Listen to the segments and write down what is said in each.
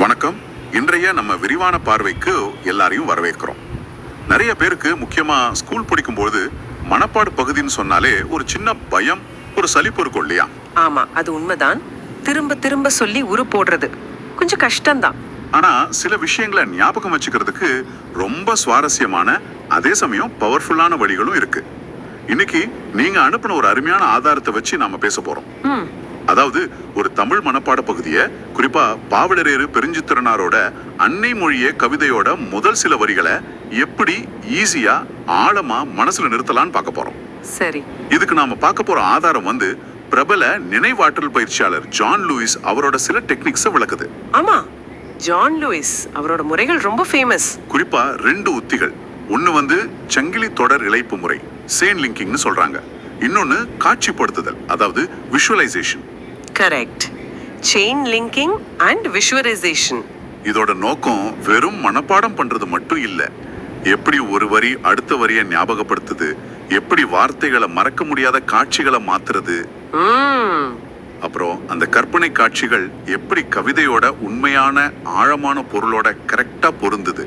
வணக்கம். இன்றைய நம்ம விரிவான பார்வைக்கு எல்லாரையும் வரவேற்கிறோம். நிறைய பேருக்கு முக்கியமா ஸ்கூல் படிக்கும்போது மனப்பாடு பகுதின்னு சொன்னாலே ஒரு சின்ன பயம் ஒரு சலிப்பு இருக்கும் இல்லையா? ஆமா அது உண்மைதான். திரும்ப திரும்ப சொல்லி உரு போடுறது கொஞ்சம் கஷ்டம்தான். ஆனா சில விஷயங்களை ஞாபகம் வச்சுக்கிறதுக்கு ரொம்ப சுவாரஸ்யமான அதே சமயம் பவர்ஃபுல்லான வழிகளும் இருக்கு. இன்னைக்கு நீங்க அனுப்பின ஒரு அருமையான ஆதாரத்தை வச்சு நாம பேச போறோம். அதாவது ஒரு தமிழ் மனப்பாட பகுதியை குறிப்பா பாவலரேறு பெருஞ்சித்திரனாரோட அன்னை மொழிய கவிதையோட முதல் சில வரிகளை எப்படி ஈஸியா ஆழமா மனசுல நிறுத்தலாம்னு பார்க்க போறோம். சரி. இதுக்கு நாம பார்க்க போற ஆதாரம் வந்து பிரபல நினைவாற்றல் பயிற்சியாளர் ஜான் லூயிஸ் அவரோட சில டெக்னிக்ஸை விளக்குது. ஆமா. ஜான் லூயிஸ் அவரோட முறைகள் ரொம்ப ஃபேமஸ் குறிப்பா ரெண்டு உத்திகள். ஒன்னு வந்து சங்கிலி தொடர் இழைப்பு முறை சேன் லிங்கிங்னு சொல்றாங்க. இன்னொன்னு காட்சிப்படுத்துதல் அதாவது visualisation correct chain linking and visualisation இதோட நோக்கம் வெறும் மனப்பாடம் பண்றது மட்டும் இல்ல. எப்படி ஒரு வரி அடுத்த வரியை ஞாபகப்படுத்துது? எப்படி வார்த்தைகளை மறக்க முடியாத காட்சிகளை மாத்துறது? அப்புறம் அந்த கற்பனை காட்சிகள் எப்படி கவிதையோட உண்மையான ஆழமான பொருளோட கரெக்டா பொருந்துது?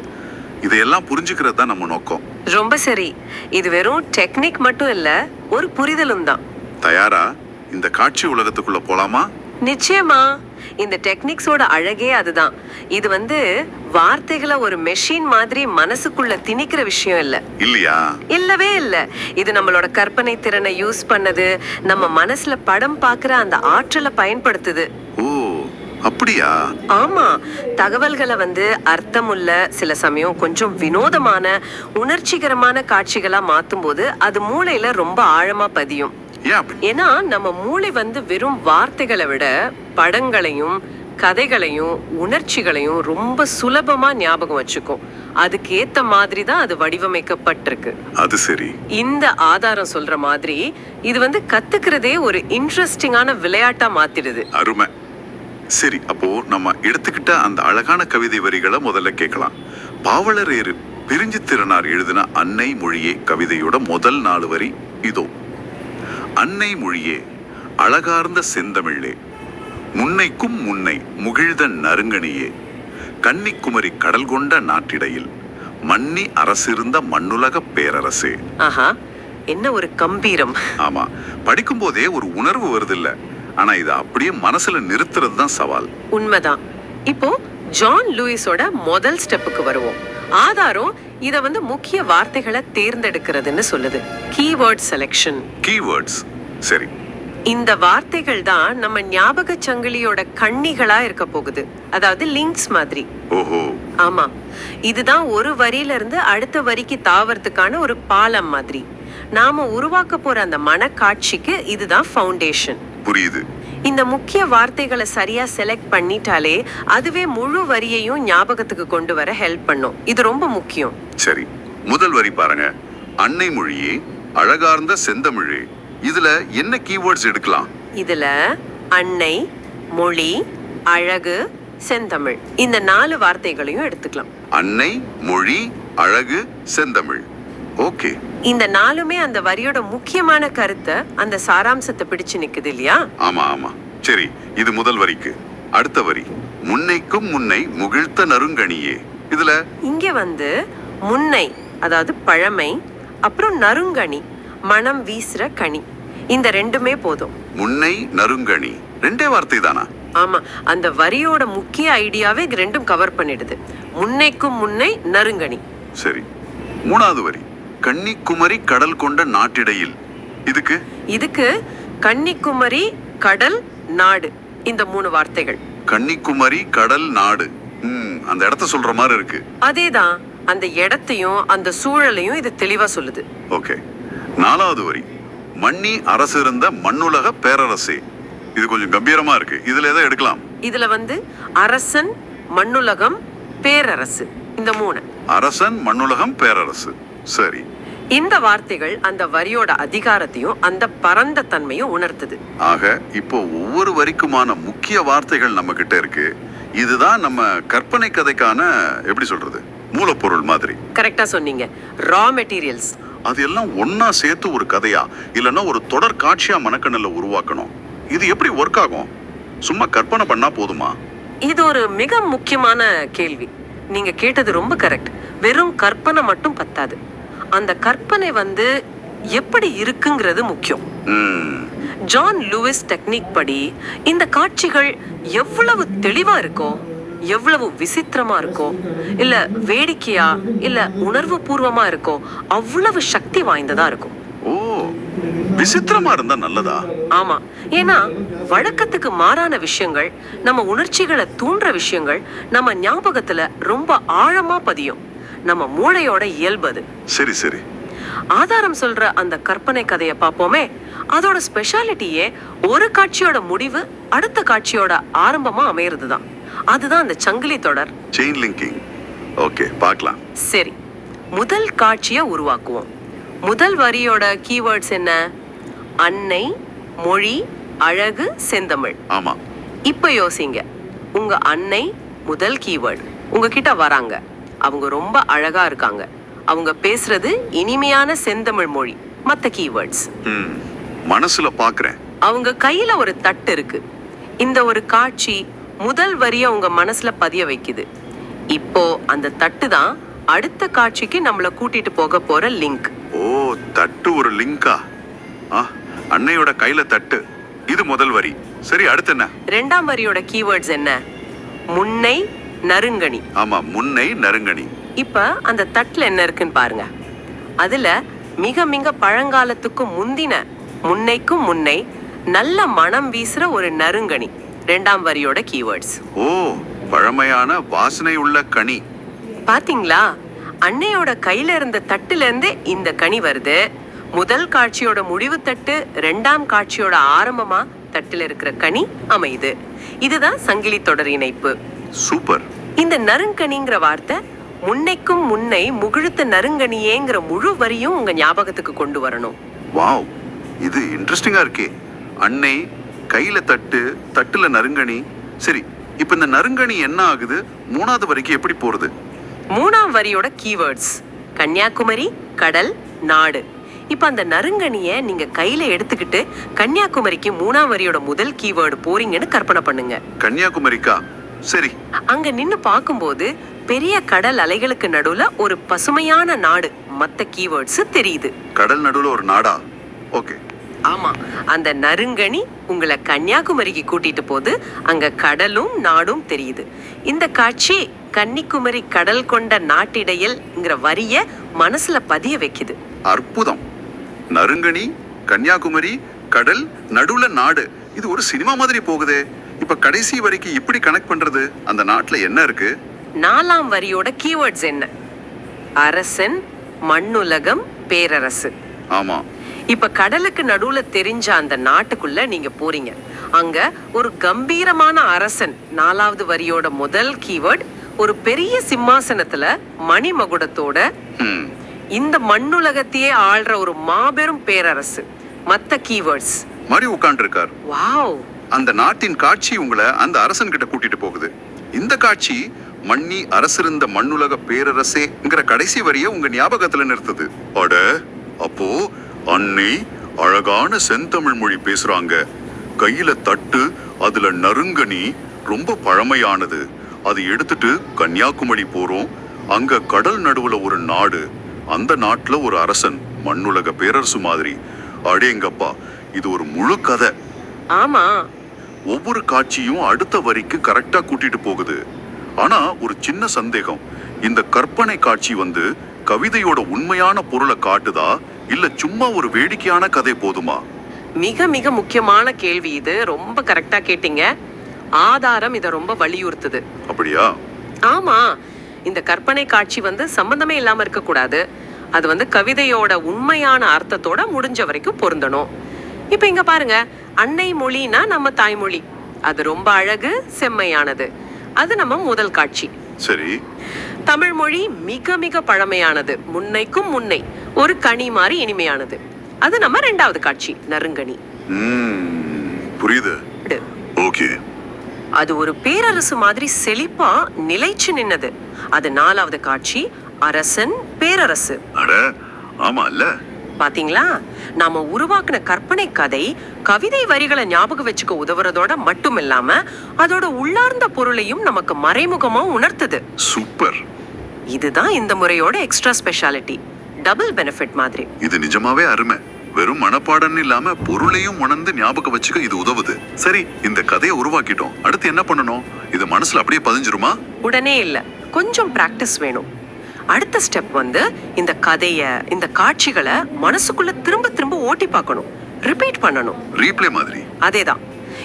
இதையெல்லாம் புரிஞ்சுக்கிறது தான் நம்ம நோக்கம். ரொம்ப சரி. இது வெறும் டெக்னிக் மட்டும் இல்ல ஒரு புரிதலும் தான். தயாரா? இந்த காட்சி உலகத்துக்குள்ள போலாமா? நிச்சயமா. இந்த டெக்னிக்ஸோட அழகே அதுதான். இது வந்து வார்த்தைகளை ஒரு மெஷின் மாதிரி மனசுக்குள்ள திணிக்கிற விஷயம் இல்ல. இல்லையா? இல்லவே இல்ல. இது நம்மளோட கற்பனை திறனை யூஸ் பண்ணது நம்ம மனசுல படம் பார்க்குற அந்த ஆற்றலை பயன்படுத்துது. ஓ அப்படியா? ஆமா. தகவல்களை வந்து அர்த்தமுள்ள சில சமயம் கொஞ்சம் வினோதமான உணர்ச்சிகரமான காட்சிகளா மாத்தும் போது அது மூளையில ரொம்ப ஆழமா பதியும். ஏன்னா நம்ம மூளை வந்து வெறும் வார்த்தைகளை விட படங்களையும் கதைகளையும் உணர்ச்சிகளையும் ரொம்ப சுலபமா ஞாபகம் வச்சுக்கும். அதுக்கு ஏத்த மாதிரி தான் அது வடிவமைக்கப்பட்டிருக்கு. அது சரி. இந்த ஆதாரம் சொல்ற மாதிரி இது வந்து கத்துக்கிறதே ஒரு இன்ட்ரெஸ்டிங்கான விளையாட்டா மாத்திடுது. அருமை. சரி அப்போ நம்ம எடுத்துக்கிட்ட அந்த அழகான கவிதை வரிகளை முதல்ல கேட்கலாம். பாவலரேறு பிரிஞ்சு திறனார் எழுதின அன்னை மொழியே கவிதையோட முதல் நாலு வரி இதோ. அன்னை மொழியே அழகார்ந்த செந்தமிழே. முன்னைக்கும் முன்னை முகிழ்த நறுங்கணியே. கன்னிக்குமரி கடல் கொண்ட நாட்டிடையில் மன்னி அரசிருந்த மண்ணுலக பேரரசே. ஆஹா என்ன ஒரு கம்பீரம். ஆமா படிக்கும்போதே ஒரு உணர்வு வருதில்ல. ஆனா இதை அப்படியே மனசுல நிறுத்துறது தான் சவால். உண்மைதான். இப்போ ஜான் லூயிஸோட முதல் ஸ்டெப்புக்கு வருவோம். ஆதாரம் இத வந்து முக்கிய வார்த்தைகளை தேர்ந்தெடுக்கிறதுன்னு சொல்லுது. கீவேர்ட் செலெக்ஷன் கீவேர்ட்ஸ் சரி. இந்த வார்த்தைகள் தான் நம்ம ஞாபக சங்கிலியோட கண்ணிகளா இருக்க போகுது. அதாவது லிங்க்ஸ் மாதிரி. ஓஹோ. ஆமா. இதுதான் ஒரு வரியில இருந்து அடுத்த வரிக்கு தாவறதுக்கான ஒரு பாலம் மாதிரி. நாம உருவாக்க போற அந்த மனக்காட்சிக்கு இதுதான் ஃபவுண்டேஷன் புரியுது. இந்த முக்கிய வார்த்தைகளை சரியா செலக்ட் பண்ணிட்டாலே அதுவே முழு வரியையும் ஞாபகத்துக்கு கொண்டு வர ஹெல்ப் பண்ணும். இது ரொம்ப முக்கியம். சரி முதல் வரி பாருங்க. அன்னை மொழியே அழகார்ந்த செந்தமிழே. இதுல என்ன கீவேர்ட்ஸ் எடுக்கலாம்? இதுல அன்னை மொழி அழகு செந்தமிழ். இந்த நாலு வார்த்தைகளையும் எடுத்துக்கலாம். அன்னை மொழி அழகு செந்தமிழ். ஓகே. இந்த நாலுமே அந்த வரியோட முக்கியமான கருத்தை அந்த சாராம்சத்தை பிடிச்சு நிக்குது இல்லையா? ஆமா ஆமா. சரி இது முதல் வரிக்கு. அடுத்த வரி. முன்னைக்கும் முன்னை முகிழ்த்த நறுங்கணியே. இதுல? இங்க வந்து முன்னை அதாவது பழமை அப்புறம் நறுங்கனி மனம் வீசுற கனி. இந்த ரெண்டுமே போதும். முன்னை நறுங்கணி. ரெண்டே வார்த்தை தானா? ஆமா அந்த வரியோட முக்கிய ஐடியாவே இது ரெண்டும் கவர் பண்ணிடுது. முன்னைக்கும் முன்னை நறுங்கனி சரி. மூணாவது வரி. கன்னிக்குமரி கடல் கொண்ட நாட்டிடையில். இதுக்கு? இதுக்கு கன்னிக்குமரி கடல் நாடு. இந்த மூணு வார்த்தைகள். கன்னிக்குமரி கடல் நாடு. ம் அந்த இடத்த சொல்ற மாதிரி இருக்கு. அதேதான். அந்த இடத்தையும் அந்த சூழலையும் இது தெளிவா சொல்லுது. ஓகே. நாலாவது வரி. மன்னி அரசு இருந்த மண்ணுலக பேரரசே. இது கொஞ்சம் கம்பீரமா இருக்கு. இதுல எதை எடுக்கலாம்? இதுல வந்து அரசன் மண்ணுலகம் பேரரசு. இந்த மூணு. அரசன் மண்ணுலகம் பேரரசு. சரி. இந்த வார்த்தைகள் அந்த வரியோட அதிகாரத்தையும் அந்த பரந்த தன்மையும் உணர்த்துது. ஆக இப்போ ஒவ்வொரு வரிக்குமான முக்கிய வார்த்தைகள் நம்ம கிட்ட இருக்கு. இதுதான் நம்ம கற்பனை கதைக்கான எப்படி சொல்றது மூலப்பொருள் மாதிரி. கரெக்டா சொன்னீங்க. ரா மெட்டீரியல்ஸ் அது எல்லாம் ஒண்ணா சேர்த்து ஒரு கதையா? இல்லைன்னா ஒரு தொடர் காட்சியா மனக்கண்ணில் உருவாக்கணும். இது எப்படி ஒர்க் ஆகும்? சும்மா கற்பனை பண்ணா போதுமா? இது ஒரு மிக முக்கியமான கேள்வி. நீங்க கேட்டது ரொம்ப கரெக்ட் வெறும் கற்பனை மட்டும் பத்தாது. அந்த கற்பனை வந்து எப்படி இருக்குங்கிறது முக்கியம். ஜான் லூயிஸ் டெக்னிக் படி இந்த காட்சிகள் எவ்வளவு தெளிவா இருக்கோ எவ்வளவு விசித்திரமா இருக்கோ இல்ல வேடிக்கையா இல்ல உணர்வு பூர்வமா இருக்கோ அவ்வளவு சக்தி வாய்ந்ததா இருக்கும். ஓ விசித்திரமா இருந்தா நல்லதா? ஆமா. ஏன்னா வழக்கத்துக்கு மாறான விஷயங்கள் நம்ம உணர்ச்சிகளை தூண்டுற விஷயங்கள் நம்ம ஞாபகத்துல ரொம்ப ஆழமா பதியும். நம்ம மூளையோட இயல்பு அது சரி சரி. ஆதாரம் சொல்ற அந்த கற்பனை கதையை பார்ப்போமே. அதோட ஸ்பெஷாலிட்டியே ஒரு காட்சியோட முடிவு அடுத்த காட்சியோட ஆரம்பமா அமையறது தான் அதுதான் அந்த சங்கிலி தொடர். செயின் லிங்கிங் ஓகே பார்க்கலாம். சரி. முதல் காட்சியை உருவாக்குவோம். முதல் வரியோட கீவேர்ட்ஸ் என்ன? அன்னை மொழி அழகு செந்தமிழ். ஆமா. இப்ப யோசிங்க. உங்க அன்னை முதல் கீவேர்டு உங்ககிட்ட வராங்க. அவங்க ரொம்ப அழகா இருக்காங்க. அவங்க பேசுறது இனிமையான செந்தமிழ் மொழி மத்த கீவேர்ட்ஸ் மனசுல பாக்குறேன். அவங்க கையில ஒரு தட்டு இருக்கு. இந்த ஒரு காட்சி முதல் வரிய உங்க மனசுல பதிய வைக்குது. இப்போ அந்த தட்டு தான் அடுத்த காட்சிக்கு நம்மள கூட்டிட்டு போக போற லிங்க் ஓ தட்டு ஒரு லிங்கா அன்னையோட கையில தட்டு. இது முதல் வரி. சரி அடுத்து என்ன? ரெண்டாம் வரியோட கீவேர்ட்ஸ் என்ன? முன்னை நறுங்கணி. ஆமா முன்னை நறுங்கணி. இப்ப அந்த தட்டுல என்ன இருக்குன்னு பாருங்க. அதுல மிக மிக பழங்காலத்துக்கும் முந்தின முன்னைக்கும் முன்னை நல்ல மனம் வீசுற ஒரு நறுங்கணி. ரெண்டாம் வரியோட கீவேர்ட்ஸ் ஓ பழமையான வாசனை உள்ள கனி. பாத்தீங்களா? அன்னையோட கையில இருந்த தட்டுல இருந்தே இந்த கனி வருது. முதல் காட்சியோட முடிவு தட்டு ரெண்டாம் காட்சியோட ஆரம்பமா தட்டுல இருக்கிற கனி அமையுது. இதுதான் சங்கிலி தொடர் இணைப்பு. சூப்பர். இந்த நறுங்கனிங்கிற வார்த்தை முன்னைக்கும் முன்னை முகிழ்த்த நறுங்கனியேங்கிற முழு வரியும் உங்க ஞாபகத்துக்கு கொண்டு வரணும். வாவ். இது இன்ட்ரெஸ்டிங்கா இருக்கே. அன்னை கையில தட்டு தட்டுல நறுங்கணி. சரி இப்ப இந்த நறுங்கணி என்ன ஆகுது? மூணாவது வரைக்கும் எப்படி போறது? மூணாம் வரியோட கீவேர்ட்ஸ் கன்னியாகுமரி கடல் நாடு. இப்ப அந்த நறுங்கனிய நீங்க கையில எடுத்துக்கிட்டு கன்னியாகுமரிக்கு மூணாம் வரியோட முதல் கீவேர்டு போறீங்கன்னு கற்பனை பண்ணுங்க. கன்னியாகுமரிக்கா? சரி. அங்க நின்னு பார்க்கும்போது பெரிய கடல் அலைகளுக்கு நடுவுல ஒரு பசுமையான நாடு. மத்த கீவேர்ட்ஸ் தெரியுது. கடல் நடுவுல ஒரு நாடா? ஓகே. ஆமா. அந்த நறுங்கணி உங்களை கன்னியாகுமரிக்கு கூட்டிட்டு போது அங்க கடலும் நாடும் தெரியுது. இந்த காட்சி கன்னிக்குமரி கடல் கொண்ட நாட்டிடையல்ங்கிற வரிய மனசுல பதிய வைக்குது. அற்புதம். நறுங்கணி கன்னியாகுமரி கடல் நடுவுல நாடு. இது ஒரு சினிமா மாதிரி போகுதே. இப்ப கடைசி வரைக்கும் எப்படி கனெக்ட் பண்றது? அந்த நாட்டுல என்ன இருக்கு? நாலாம் வரியோட கீவேர்ட்ஸ் என்ன? அரசன் மண்ணுலகம் பேரரசு. ஆமா. இப்ப கடலுக்கு நடுவுல தெரிஞ்ச அந்த நாட்டுக்குள்ள நீங்க போறீங்க. அங்க ஒரு கம்பீரமான அரசன் நாலாவது வரியோட முதல் கீவேர்ட் ஒரு பெரிய சிம்மாசனத்துல மணிமகுடத்தோட இந்த மண்ணுலகத்தையே ஆள்ற ஒரு மாபெரும் பேரரசு. மத்த கீவேர்ட்ஸ் மாதிரி உட்கார்ந்து வாவ் அந்த நாட்டின் காட்சி உங்களை அந்த அரசன் கிட்ட கூட்டிட்டு போகுது. இந்த காட்சி மண்ணி அரசிருந்த மண்ணுலக பேரரசேங்கிற கடைசி வரிய உங்க ஞாபகத்துல நிறுத்துது. அட அப்போ அன்னை அழகான செந்தமிழ் மொழி பேசுறாங்க. கையில தட்டு அதுல நறுங்கனி ரொம்ப பழமையானது. அது எடுத்துட்டு கன்னியாகுமரி போறோம். அங்க கடல் நடுவுல ஒரு நாடு. அந்த நாட்டுல ஒரு அரசன் மண்ணுலக பேரரசு மாதிரி. அடேங்கப்பா இது ஒரு முழு கதை. ஆமா. ஒவ்வொரு காட்சியும் அடுத்த வரிக்கு கரெக்டா கூட்டிட்டு போகுது. ஆனா ஒரு சின்ன சந்தேகம். இந்த கற்பனை காட்சி வந்து கவிதையோட உண்மையான பொருளை காட்டுதா? இல்ல சும்மா ஒரு வேடிக்கையான கதை போதுமா? மிக மிக முக்கியமான கேள்வி இது. ரொம்ப கரெக்டா கேட்டீங்க. ஆதாரம் இத ரொம்ப வலியுறுத்துது. அப்படியா? ஆமா. இந்த கற்பனை காட்சி வந்து சம்பந்தமே இல்லாம இருக்க கூடாது அது வந்து கவிதையோட உண்மையான அர்த்தத்தோட முடிஞ்ச வரைக்கும் பொருந்தணும். இப்ப இங்க பாருங்க. அன்னை மொழினா நம்ம தாய்மொழி. அது ரொம்ப அழகு செம்மையானது. அது நம்ம முதல் காட்சி. சரி. தமிழ் மொழி மிக மிக பழமையானது. முன்னைக்கும் முன்னை. ஒரு கனி மாதிரி இனிமையானது. அது நம்ம ரெண்டாவது காட்சி நறுங்கனி. புரியுது. ஓகே. அது ஒரு பேரரசு மாதிரி செழிப்பா நிலைச்சு நின்னது. அது நாலாவது காட்சி அரசன் பேரரசு. அட ஆமா இல்ல பாத்தீங்களா? நாம உருவாக்குன கற்பனை கதை கவிதை வரிகளை ஞாபகம் வச்சுக்க உதவுறதோட மட்டும் இல்லாம அதோட உள்ளார்ந்த பொருளையும் நமக்கு மறைமுகமா உணர்த்துது. சூப்பர். இதுதான் இந்த முறையோட எக்ஸ்ட்ரா ஸ்பெஷாலிட்டி டபுள் பெனிஃபிட் மாதிரி. இது நிஜமாவே அருமை. வெறும் மனப்பாடம் இல்லாம பொருளையும் உணர்ந்து ஞாபகம் வச்சுக்க இது உதவுது. சரி இந்த கதையை உருவாக்கிட்டோம். அடுத்து என்ன பண்ணணும்? இது மனசுல அப்படியே பதிஞ்சிருமா? உடனே இல்ல. கொஞ்சம் பிராக்டிஸ் வேணும். அடுத்த ஸ்டெப் வந்து இந்த கதைய இந்த காட்சிகளை மனசுக்குள்ள திரும்ப திரும்ப ஓட்டி பார்க்கணும். ரிப்பீட் பண்ணணும். ரீப்ளே மாதிரி. அதேதான்.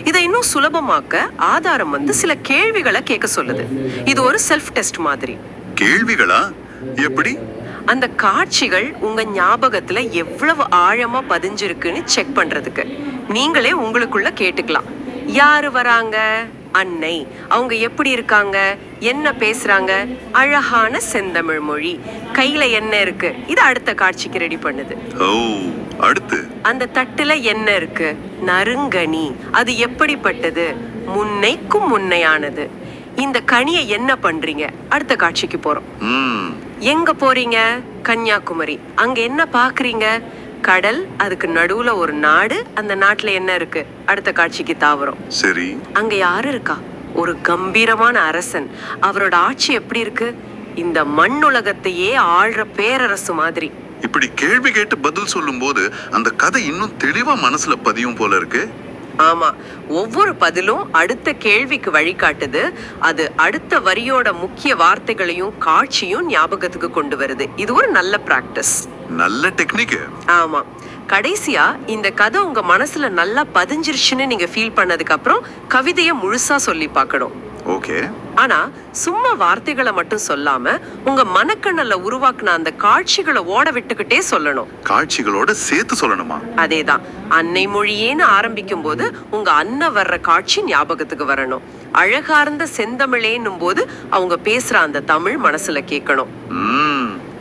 இதை இன்னும் சுலபமாக்க ஆதாரம் வந்து சில கேள்விகளை கேட்க சொல்லுது. இது ஒரு செல்ஃப் டெஸ்ட் மாதிரி. கேள்விகளா? எப்படி? அந்த காட்சிகள் உங்க ஞாபகத்துல எவ்வளவு ஆழமா பதிஞ்சிருக்குன்னு செக் பண்றதுக்கு. நீங்களே உங்களுக்குள்ள கேட்டுக்கலாம். யாரு வராங்க? அன்னை அவங்க எப்படி இருக்காங்க? என்ன பேசுறாங்க? அழகான செந்தமிழ் மொழி. கையில என்ன இருக்கு? இது அடுத்த காட்சிக்கு ரெடி பண்ணுது. ஓ அடுத்து? அந்த தட்டுல என்ன இருக்கு? நறுங்கனி அது எப்படிப்பட்டது? முன்னைக்கும் முன்னையானது. இந்த கனியை என்ன பண்றீங்க? அடுத்த காட்சிக்கு போறோம். எங்க போறீங்க? கன்னியாகுமரி. அங்க என்ன பாக்குறீங்க? கடல் அதுக்கு நடுவுல ஒரு நாடு அந்த நாட்டுல என்ன இருக்கு? அடுத்த காட்சிக்கு தாவரம். சரி. அங்க யாரு இருக்கா? ஒரு கம்பீரமான அரசன். அவரோட ஆட்சி எப்படி இருக்கு? இந்த மண்ணுலகத்தையே ஆள்ற பேரரசு மாதிரி. இப்படி கேள்வி கேட்டு பதில் சொல்லும்போது அந்த கதை இன்னும் தெளிவா மனசுல பதியும் போல இருக்கு. ஆமா. ஒவ்வொரு பதிலும் அடுத்த கேள்விக்கு வழிகாட்டுது. அது அடுத்த வரியோட முக்கிய வார்த்தைகளையும் காட்சியும் ஞாபகத்துக்கு கொண்டு வருது. இது ஒரு நல்ல பிராக்டிஸ் நல்ல டெக்னிக் ஆமா. கடைசியா இந்த கதை உங்க மனசுல நல்லா பதிஞ்சிருச்சுன்னு நீங்க ஃபீல் பண்ணதுக்கு அப்புறம் கவிதைய முழுசா சொல்லி பார்க்கணும். ஓகே. ஆனா சும்மா வார்த்தைகளை மட்டும் சொல்லாம உங்க மனக்கண்ணல்ல உருவாக்குன அந்த காட்சிகளை ஓட விட்டுக்கிட்டே சொல்லணும். காட்சிகளோட சேர்த்து சொல்லணுமா? அதேதான். அன்னை மொழியேன்னு ஆரம்பிக்கும் போது உங்க அன்னை வர்ற காட்சி ஞாபகத்துக்கு வரணும். அழகார்ந்த செந்தமிழேன்னும் போது அவங்க பேசுற அந்த தமிழ் மனசுல கேட்கணும்.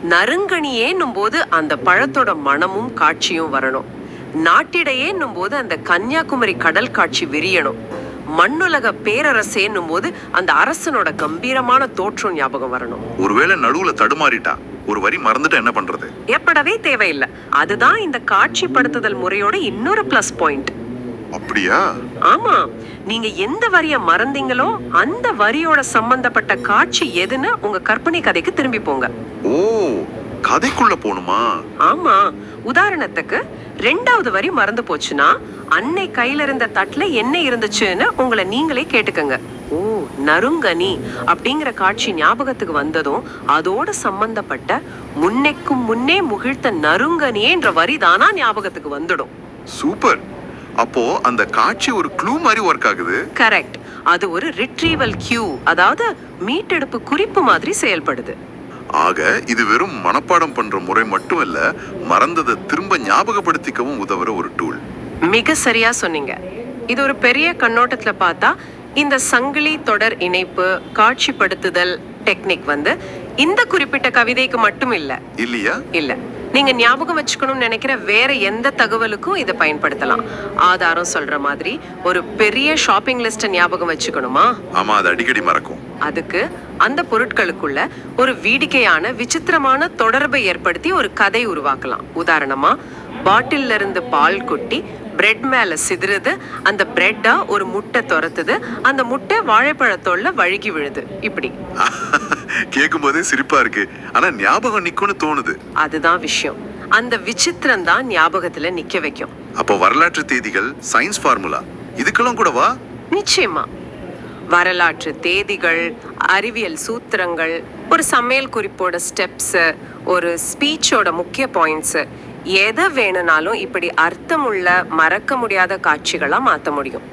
நறுங்கணியேன்னும் போது அந்த பழத்தோட மனமும் காட்சியும் வரணும். நாட்டிடையேன்னும் போது அந்த கன்னியாகுமரி கடல் காட்சி விரியணும். மண்ணுலக பேரரசேன்னும் போது அந்த அரசனோட கம்பீரமான தோற்றம் ஞாபகம் வரணும். ஒருவேளை நடுவுல தடுமாறிட்டா ஒரு வரி மறந்துட்டா என்ன பண்றது? எப்படவே தேவையில்லை. அதுதான் இந்த காட்சிப்படுத்துதல் முறையோட இன்னொரு பிளஸ் பாயிண்ட் அப்படியா? ஆமா. நீங்க எந்த வரிய மறந்தீங்களோ அந்த வரியோட சம்பந்தப்பட்ட காட்சி எதுன்னு உங்க கற்பனை கதைக்கு திரும்பி போங்க. ஓ கதைக்குள்ள போணுமா? ஆமா. உதாரணத்துக்கு ரெண்டாவது வரி மறந்து போச்சுன்னா அன்னை கையில இருந்த தட்டுல என்ன இருந்துச்சுன்னு உங்களை நீங்களே கேட்டுக்கங்க. ஓ நறுங்கனி அப்படிங்கிற காட்சி ஞாபகத்துக்கு வந்ததும் அதோட சம்பந்தப்பட்ட முன்னைக்கும் முன்னே முகிழ்த்த நறுங்கனியேன்ற வரி தானா ஞாபகத்துக்கு வந்துடும். சூப்பர். அப்போ அந்த காட்சி ஒரு க்ளூ மாதிரி ஒர்க் ஆகுது. கரெக்ட் அது ஒரு ரிட்ரீவல் கியூ அதாவது மீட்டெடுப்பு குறிப்பு மாதிரி செயல்படுது. ஆக இது வெறும் மனப்பாடம் பண்ற முறை மட்டும் இல்ல மறந்ததை திரும்ப ஞாபகப்படுத்திக்கவும் உதவுற ஒரு டூல் மிக சரியா சொன்னீங்க. இது ஒரு பெரிய கண்ணோட்டத்துல பார்த்தா இந்த சங்கிலி தொடர் இணைப்பு காட்சிப்படுத்துதல் டெக்னிக் வந்து இந்த குறிப்பிட்ட கவிதைக்கு மட்டும் இல்ல. இல்லையா? இல்ல. நீங்க ஞாபகம் வச்சுக்கணும்னு நினைக்கிற வேற எந்த தகவலுக்கும் இதை பயன்படுத்தலாம். ஆதாரம் சொல்ற மாதிரி ஒரு பெரிய ஷாப்பிங் லிஸ்ட்டை ஞாபகம் வச்சுக்கணுமா? ஆமா அது அடிக்கடி மறக்கும். அதுக்கு அந்த பொருட்களுக்குள்ள ஒரு வீடிக்கையான விசித்திரமான தொடர்பை ஏற்படுத்தி ஒரு கதை உருவாக்கலாம். உதாரணமா பாட்டில்ல இருந்து பால் கொட்டி பிரெட் மேல சிதறுது அந்த பிரெட்டா ஒரு முட்டை துரத்துது அந்த முட்டை வாழைப்பழத்தோல்ல வழுகி விழுது. இப்படி. கேட்கும் போதே சிரிப்பா இருக்கு. ஆனா ஞாபகம் நிக்கும்னு தோணுது. அதுதான் விஷயம். அந்த விசித்திரம் தான் ஞாபகத்துல நிக்க வைக்கும். அப்போ வரலாற்று தேதிகள் சயின்ஸ் ஃபார்முலா இதுக்கெல்லாம் கூடவா நிச்சயமா. வரலாற்று தேதிகள் அறிவியல் சூத்திரங்கள் ஒரு சமையல் குறிப்போட ஸ்டெப்ஸு ஒரு ஸ்பீச்சோட முக்கிய பாயிண்ட்ஸு எதை வேணும்னாலும் இப்படி அர்த்தமுள்ள மறக்க முடியாத காட்சிகளாக மாற்ற முடியும்.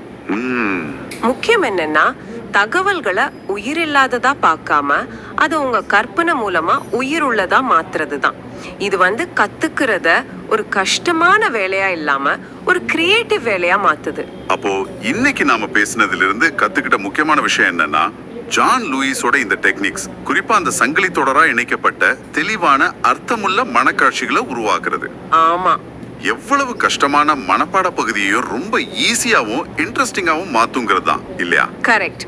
முக்கியம் என்னன்னா தகவல்களை உயிரில்லாததா பார்க்காம அதை உங்க கற்பனை மூலமா உயிர் உள்ளதா மாத்துறது தான் இது வந்து கத்துக்கிறத ஒரு கஷ்டமான வேலையா இல்லாம ஒரு கிரியேட்டிவ் வேலையா மாத்துது. அப்போ இன்னைக்கு நாம பேசினதுல இருந்து கத்துக்கிட்ட முக்கியமான விஷயம் என்னன்னா ஜான் லூயிஸோட இந்த டெக்னிக்ஸ் குறிப்பா அந்த சங்கிலி தொடரா இணைக்கப்பட்ட தெளிவான அர்த்தமுள்ள மனக்காட்சிகளை உருவாக்குறது. ஆமா. எவ்வளவு கஷ்டமான மனப்பாட பகுதியையும் ரொம்ப ஈஸியாவும் இன்ட்ரெஸ்டிங்காவும் மாத்துங்கிறது தான் இல்லையா? கரெக்ட்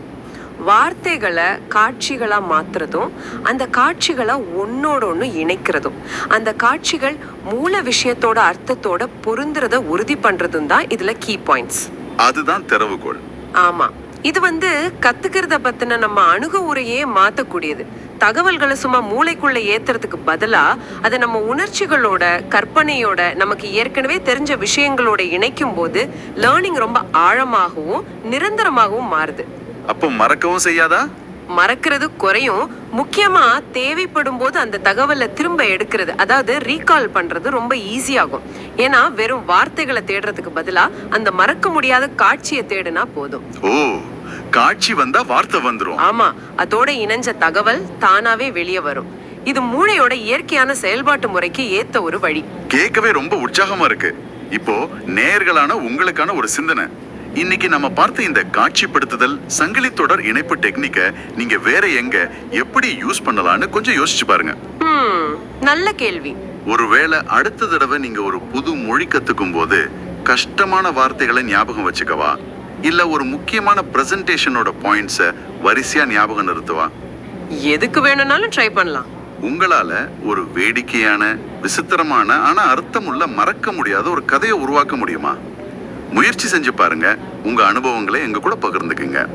வார்த்தைகளை காட்சிகளா மாத்துறதும் அந்த காட்சிகளை ஒன்னோட ஒன்று இணைக்கிறதும் அந்த காட்சிகள் மூல விஷயத்தோட அர்த்தத்தோட பொருந்துறத உறுதி பண்றதும் தான் இதுல கீ பாயிண்ட்ஸ் அதுதான் திறவுகோல் ஆமா. இது வந்து கத்துக்கிறத பத்தின நம்ம அணுகு உரையே மாத்தக்கூடியது. தகவல்களை சும்மா மூளைக்குள்ள ஏத்துறதுக்கு பதிலா அதை நம்ம உணர்ச்சிகளோட கற்பனையோட நமக்கு ஏற்கனவே தெரிஞ்ச விஷயங்களோட இணைக்கும் போது லேர்னிங் ரொம்ப ஆழமாகவும் நிரந்தரமாகவும் மாறுது. அப்போ மறக்கவும் செய்யாதா? மறக்கிறது குறையும். முக்கியமா தேவைப்படும் போது அந்த தகவலை திரும்ப எடுக்கிறது. அதாவது ரீகால் பண்றது ரொம்ப ஈஸியாகும் ஏன்னா வெறும் வார்த்தைகளை தேடுறதுக்கு பதிலா அந்த மறக்க முடியாத காட்சியை தேடுனா போதும். ஓ காட்சி வந்தா வார்த்தை வந்துரும். ஆமா அதோட இணைஞ்ச தகவல் தானாவே வெளியே வரும். இது மூளையோட இயற்கையான செயல்பாட்டு முறைக்கு ஏத்த ஒரு வழி. கேட்கவே ரொம்ப உற்சாகமா இருக்கு. இப்போ நேயர்களான உங்களுக்கான ஒரு சிந்தனை. இன்னைக்கு நம்ம பார்த்த இந்த காட்சிப்படுத்துதல் சங்கிலி தொடர் இணைப்பு டெக்னிக்கை நீங்க வேற எங்க எப்படி யூஸ் பண்ணலாம்னு கொஞ்சம் யோசிச்சு பாருங்க. நல்ல கேள்வி. ஒருவேளை அடுத்த தடவை நீங்க ஒரு புது மொழி கத்துக்கும் போது கஷ்டமான வார்த்தைகளை ஞாபகம் வச்சுக்கவா? இல்ல ஒரு முக்கியமான பிரசன்டேஷனோட பாயிண்ட்ஸை வரிசையா ஞாபகம் நிறுத்துவா? எதுக்கு வேணும்னாலும் ட்ரை பண்ணலாம். உங்களால ஒரு வேடிக்கையான விசித்திரமான ஆனா அர்த்தமுள்ள மறக்க முடியாத ஒரு கதையை உருவாக்க முடியுமா? முயற்சி செஞ்சு பாருங்க. உங்க அனுபவங்களை எங்க கூட பகிர்ந்துக்குங்க.